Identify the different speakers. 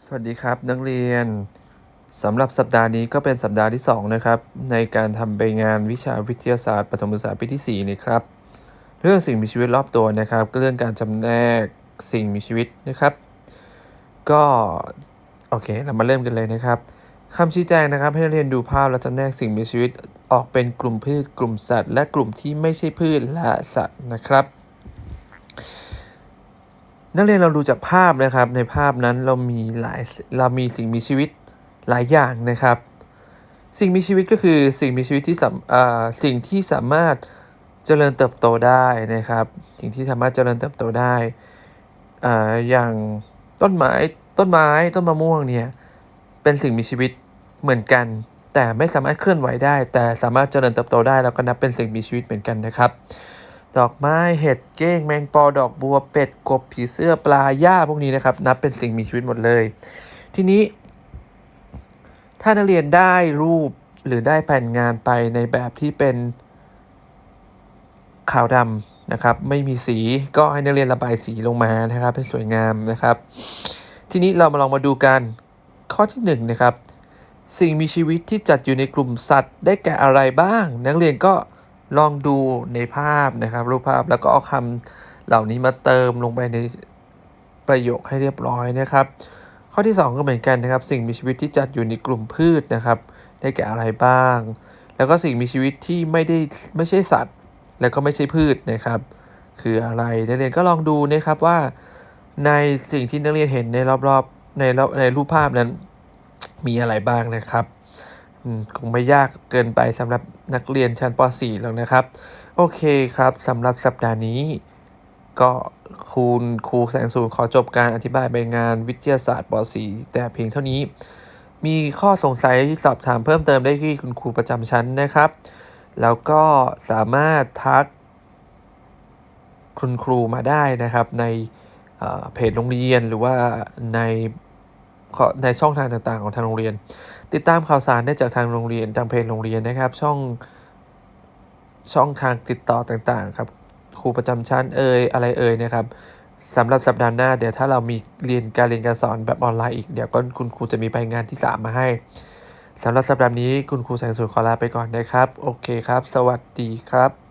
Speaker 1: สวัสดีครับนักเรียนสำหรับสัปดาห์นี้ก็เป็นสัปดาห์ที่ 2 นะครับ ในการทำใบงานวิชาวิทยาศาสตร์ปฐมศึกษาปีที่ 4 นี่ครับ เรื่องสิ่งมีชีวิตรอบตัวนะครับก็เรื่องการจำแนกสิ่งมีชีวิตนะครับ ก็โอเคเรามาเริ่มกันเลยนะครับคำชี้แจงนะครับ ให้นักเรียนดูภาพแล้วจำแนกสิ่งมีชีวิตออกเป็นกลุ่มพืช กลุ่มสัตว์ และกลุ่มที่ไม่ใช่พืชและสัตว์นะครับ นักเรียนเราดูจากภาพนะครับ ในภาพนั้นเรามีหลายเรามีสิ่งมีชีวิตหลายอย่างนะครับ สิ่งมีชีวิตก็คือสิ่งมีชีวิตที่สามอ่าสิ่งที่สามารถเจริญเติบโตได้นะครับ สิ่งที่สามารถเจริญเติบโตได้ออย่างต้นไม้ต้นไม้ต้นมะม่วงเนี่ยเป็นสิ่งมีชีวิตเหมือนกัน แต่ไม่สามารถเคลื่อนไหวได้ แต่สามารถเจริญเติบโตได้แล้วก็นับเป็นสิ่งมีชีวิตเหมือนกันนะครับ ดอกไม้เห็ดเก้งแมงปอดอกบัวเป็ดกบผีเสื้อปลาหญ้าพวกนี้นะครับ นับเป็นสิ่งมีชีวิตหมดเลย ทีนี้ ถ้านักเรียนได้รูปหรือได้แผ่นงานไปในแบบที่เป็นขาวดำนะครับ ไม่มีสีก็ให้นักเรียนระบายสีลงมานะครับให้สวยงามนะครับ ทีนี้เรามาลองมาดูกันข้อที่หนึ่งนะครับ สิ่งมีชีวิตที่จัดอยู่ในกลุ่มสัตว์ ได้แก่อะไรบ้าง นักเรียนก็ ลองดูในภาพนะครับรูปภาพแล้วก็เอาคำเหล่านี้มาเติมลงไปในประโยคให้เรียบร้อยนะครับ ข้อที่ 2 ก็เหมือนกันนะครับ สิ่งมีชีวิตที่จัดอยู่ในกลุ่มพืชนะครับ ได้แก่อะไรบ้าง แล้วก็สิ่งมีชีวิตที่ไม่ได้ไม่ใช่สัตว์ แล้วก็ไม่ใช่พืชนะครับ คืออะไรนักเรียนก็ลองดูนะครับว่า ในสิ่งที่นักเรียนเห็นในรอบๆในในรูปภาพนั้น มีอะไรบ้างนะครับ คงไม่ยากเกินไปสำหรับนักเรียนชั้นป .4 แล้วนะครับ โอเคครับสำหรับสัปดาห์นี้ ก็คุณครูแสงสูงขอจบการอธิบายใบงานวิทยาศาสตร์ป .4 แต่เพียงเท่านี้ มีข้อสงสัยสอบถามเพิ่มเติมได้ที่คุณครูประจำชั้นนะครับ แล้วก็สามารถทักคุณครูมาได้นะครับในเเพจโรงเรียนหรือว่าในในช่องทางต่างๆของทางโรงเรียน ติดตามข่าวสารได้จากทางโรงเรียนทางเพจโรงเรียนนะครับ ช่องช่องทางติดต่อต่างๆครับครูประจำชั้นเอ่ยอะไรเอ่ยนะครับสำหรับสัปดาห์หน้าเดี๋ยวถ้าเรามีเรียนการเรียนการสอนแบบออนไลน์อีกเดี๋ยวก็คุณครูจะมีใบงานที่ 3 มาให้สำหรับสัปดาห์นี้คุณครูแสงสุดขอลาไปก่อนนะครับ โอเคครับ สวัสดีครับ